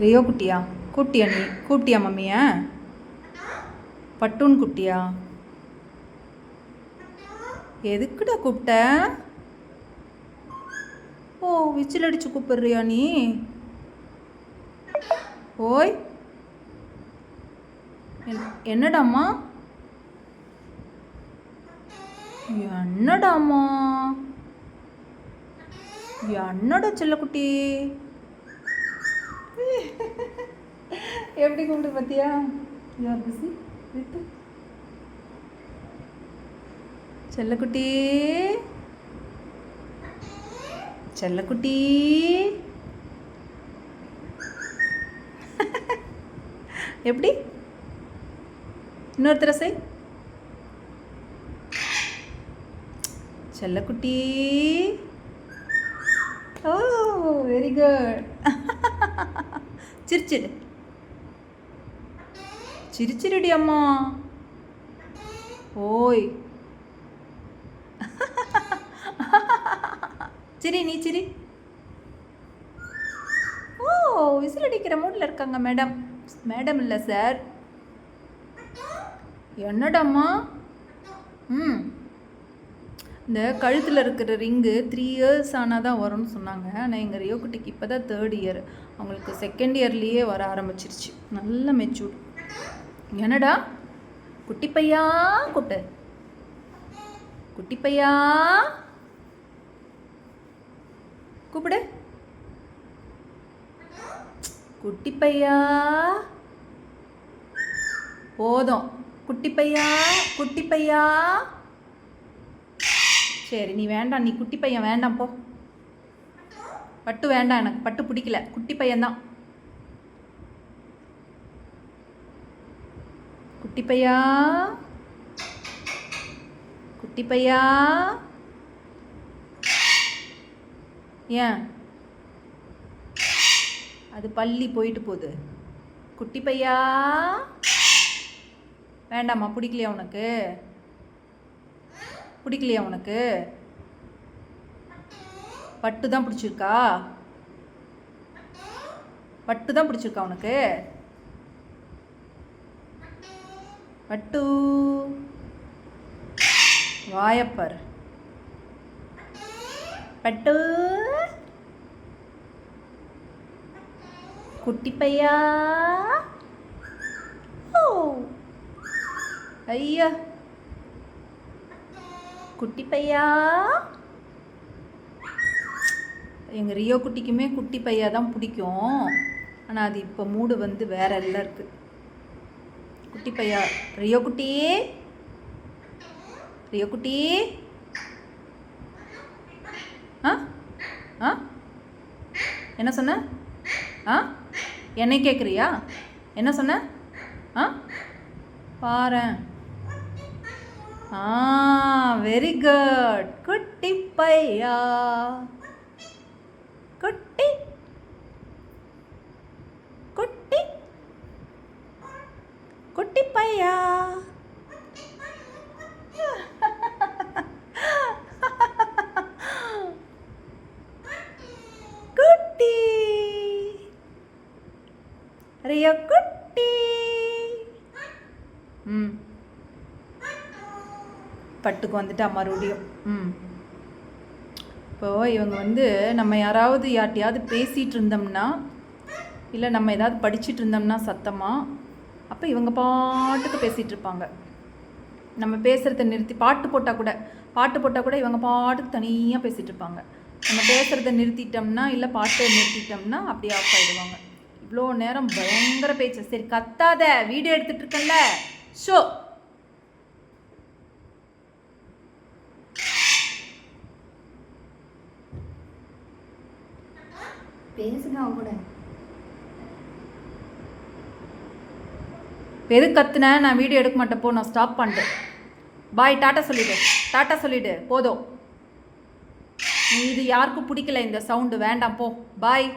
Rio குட்டியா? குட்டியா நீ? கூட்டியா மம்மிய? பட்டூன் குட்டியா? எதுக்குடா கூப்பிட்ட ஓ விசில் அடிச்சு கூப்பிடுறியா நீ? ஓய். என்- என்னடாம்மா? என்னடாம்மா? என்னடா செல்லக்குட்டி? எப்படி கூப்பிட்டு பார்த்தியா யூஆர் பிசி வித் செல்லக்குட்டி. செல்லக்குட்டி. எப்படி? இன்னொருத்தர செய். செல்லக்குட்டி. ஓ வெரி குட் சிரிச்சிடு. சிரிச்சிருடி அம்மா. ஓய். சிரி நீ சிரி. ஓ விசில் அடிக்கிற மூடில் இருக்காங்க மேடம். மேடம் இல்லை சார் என்னடாம்மா? ம். இந்த கழுத்தில் இருக்கிற ரிங்கு த்ரீ இயர்ஸ் ஆனால் தான் வரும்னு சொன்னாங்க. ஆனால் எங்கள் ரியோக்குட்டிக்கு இப்போ தான் தேர்ட் இயர் அவங்களுக்கு செகண்ட் இயர்லேயே வர ஆரம்பிச்சிருச்சு. நல்ல மெச்சூர்ட் என்னடா? குட்டி பையா கூப்பிட்டு குட்டி. பையா கூப்பிடு. குட்டி பையா போதும். குட்டி பையா குட்டி பையா சரி நீ வேண்டாம். நீ குட்டி பையன் வேண்டாம் போ. பட்டு வேண்டாம் எனக்கு. பட்டு பிடிக்கல. குட்டி பையன்தான் குட்டி பையா குட்டி பையா ஏன்? அது பள்ளி போயிட்டு போகுது. குட்டி பையா வேண்டாம்மா பிடிக்கலையா உனக்கு? பிடிக்கலையா உனக்கு? பட்டு தான் பிடிச்சிருக்கா? பட்டு தான் பிடிச்சிருக்கா உனக்கு? பட்டு. வாயப்பர். பட்டு. குட்டி பையா ஓ ஐயா. குட்டி பையா எங்கள் ரியோ குட்டிக்குமே குட்டி பையா தான் பிடிக்கும். ஆனால் அது இப்போ மூடு வந்து வேற எல்லாம் இருக்குது குட்டி பையா ரியோ குட்டி. ரியோ குட்டி. ஆ? ஆ? என்ன சொன்ன? ஆ? என்னை கேட்குறியா என்ன சொன்ன? ஆ? பாரேன் ஆ வெரி குட் குட்டி பையா. குட்டி குட்டி பையா? குட்டி. ரியா குட்டி. ம். பட்டுக்கு வந்துட்டா மறுபடியும். ம். இப்போ இவங்க வந்து நம்ம யாராவது யார்ட்டையாவது பேசிகிட்டு இருந்தோம்னா இல்லை நம்ம ஏதாவது படிச்சிட்டு இருந்தோம்னா சத்தமாக அப்போ இவங்க பாட்டுக்கு பேசிகிட்டு இருப்பாங்க. நம்ம பேசுகிறத நிறுத்தி பாட்டு போட்டால் கூட பாட்டு போட்டால் கூட இவங்க பாட்டுக்கு தனியாக பேசிகிட்டு இருப்பாங்க. நம்ம பேசுகிறத நிறுத்திட்டோம்னா இல்லை பாட்டை நிறுத்திட்டோம்னா அப்படியே ஆஃப் ஆகிடுவாங்க இவ்வளோ நேரம் பயங்கர பேச்சு. சரி கத்தாத வீடியோ எடுத்துகிட்டு இருக்கல ஷோ. பேசுங்க அவங்க கூட. இப்போ எதுக்கு நான் வீடியோ எடுக்க மாட்டேன் போ நான் ஸ்டாப் பண்ணிட்டேன். பாய் டாட்டா சொல்லிடு. டாட்டா சொல்லிடு. போதும். நீ இது யாருக்கும் பிடிக்கல இந்த சவுண்டு வேண்டாம் போ. பாய்